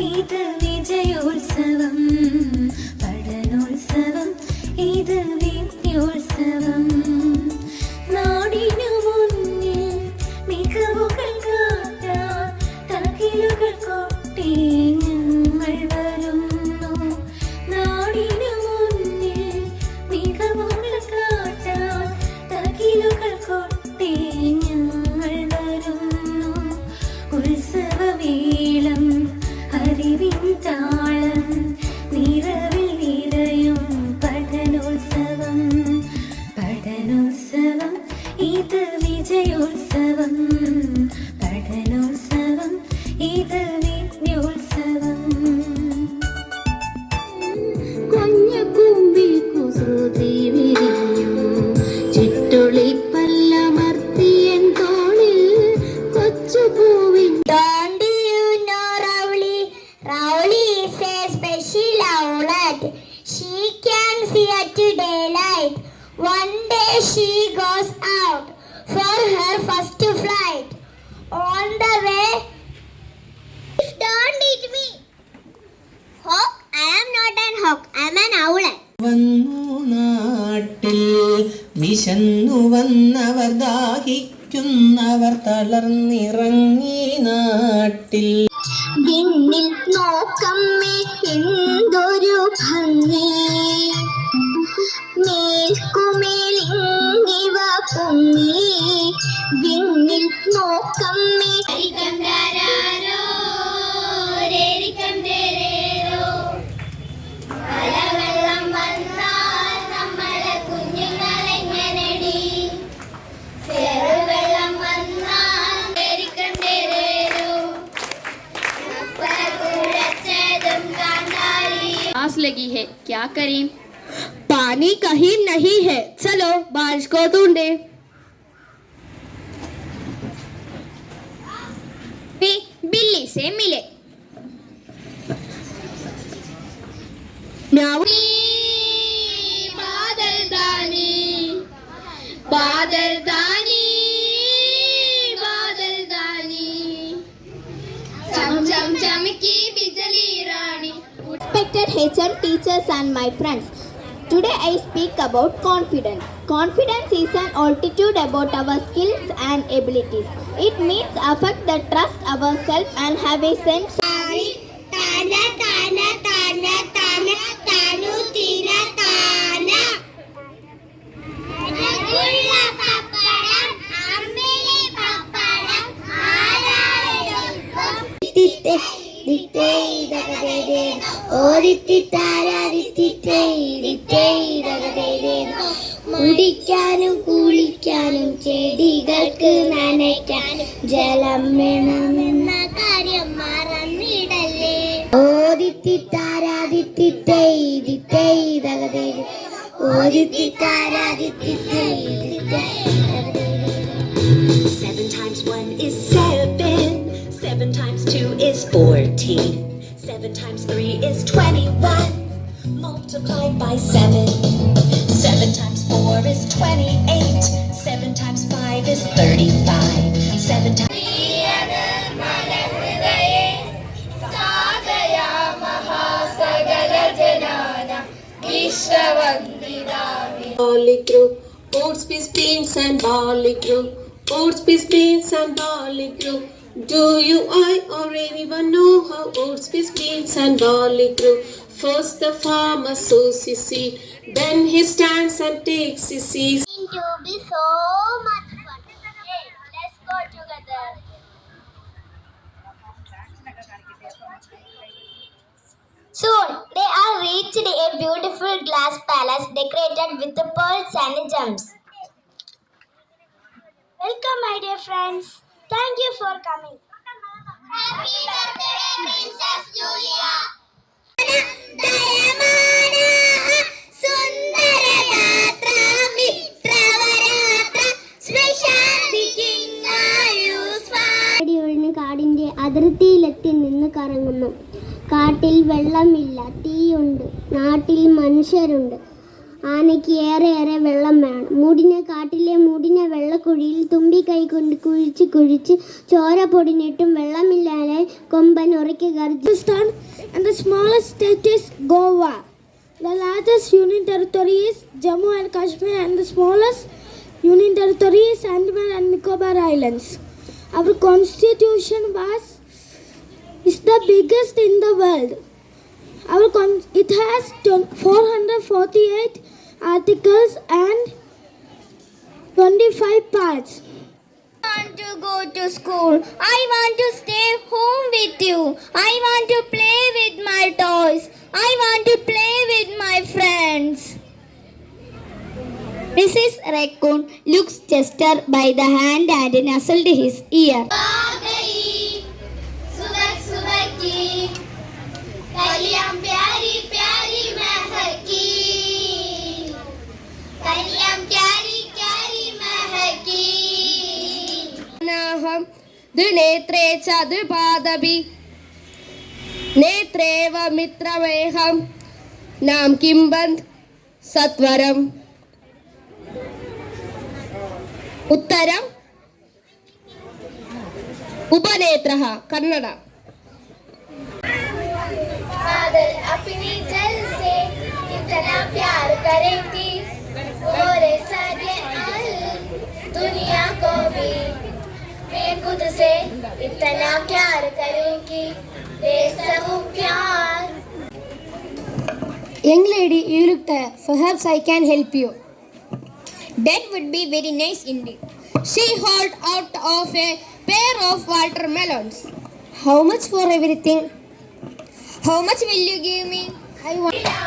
ഇത് വിജയോത്സവം. She goes out for her first flight. On the way, വിശന്നു വന്നവർ ദാഹിക്കുന്നവർ തളർന്നിറങ്ങി നാട്ടിൽ. വിണ്ണിൽ നോക്കമ്മേ എന്തൊരു ഭംഗി. മേൽക്കുമേലിങ്ങിവ പൊങ്ങി. വിണ്ണിൽ നോക്കമ്മേ लगी है। क्या करें? पानी कहीं नहीं है। चलो बारिश को ढूंढे। वे बिल्ली से मिले। म्याऊ। Respected HM teachers and my friends, today I speak about confidence. Confidence is an altitude about our skills and abilities. It means affect the trust ourselves and have a sense. കുടിക്കാനും കുളിക്കാനും ചെടികൾക്ക് നനയ്ക്കാൻ ജലം വേണമെന്ന കാര്യം മറന്നിടല്ലേ. ഓരിത്തി ഓരിത്തിത്താരാതിത്തിത്തേതിത്തേ Seven times one is seven. Seven times two is four. 7 times 3 is 21, multiplied by 7. 7 times 4 is 28, 7 times 5 is 35, 7 times... Symbolic group, Ports, Beans, Symbolic group, Ports, Beans, Symbolic group. Do you, I, or anyone know how oats, peas, beans and barley group? First the farmer sows his seed, then he stands and takes his seed. to be so much fun. Hey, let's go together. Soon they all reached a beautiful glass palace decorated with pearls and gems. Welcome, my dear friends. Thank you for coming. Happy birthday, Princess Julia. കാടിന്റെ അതിർത്തിയിലെത്തി നിന്ന് കറങ്ങുന്നു കാട്ടിൽ വെള്ളമില്ല തീയുണ്ട് നാട്ടിൽ മനുഷ്യരുണ്ട് ആനയ്ക്ക് ഏറെ വെള്ളം വേണം മൂടിനെ കാട്ടിലെ മൂടിനെ വെള്ളക്കുഴിയിൽ തുമ്പി കൈ കൊണ്ട് കുഴിച്ച് കുഴിച്ച് ചോര പൊടിഞ്ഞിട്ടും വെള്ളമില്ലാതെ കൊമ്പൻ ഉറക്കി ഗർജിസ്ഥാൻ and the smallest state is Goa. The largest union territory is Jammu and Kashmir and the smallest union territory is Andaman and Nicobar Islands. Our constitution was is the biggest in the world. Our con- it has 448 articles and 25 parts. I want to go to school. I want to stay home with you. I want to play with my toys. I want to play with my friends. Mrs. Raccoon looks Chester by the hand and nuzzled his ear. Ah! द्विनेत्रे च द्विपादपि नेत्रेव मित्रमेहं नाम किं बन्ध सत्वरम् उत्तरम् उपनेत्रः कन्नड बादल अपनी जल से इतना प्यार करेंगी और सगे अल दुनिया को भी मैं खुद से इतना प्यार करूंगी दे सकूं प्यार Young lady, you look tired. Perhaps I can help you. That would be very nice indeed. She hauled out of a pair of watermelons. How much for everything? How much will you give me? I want.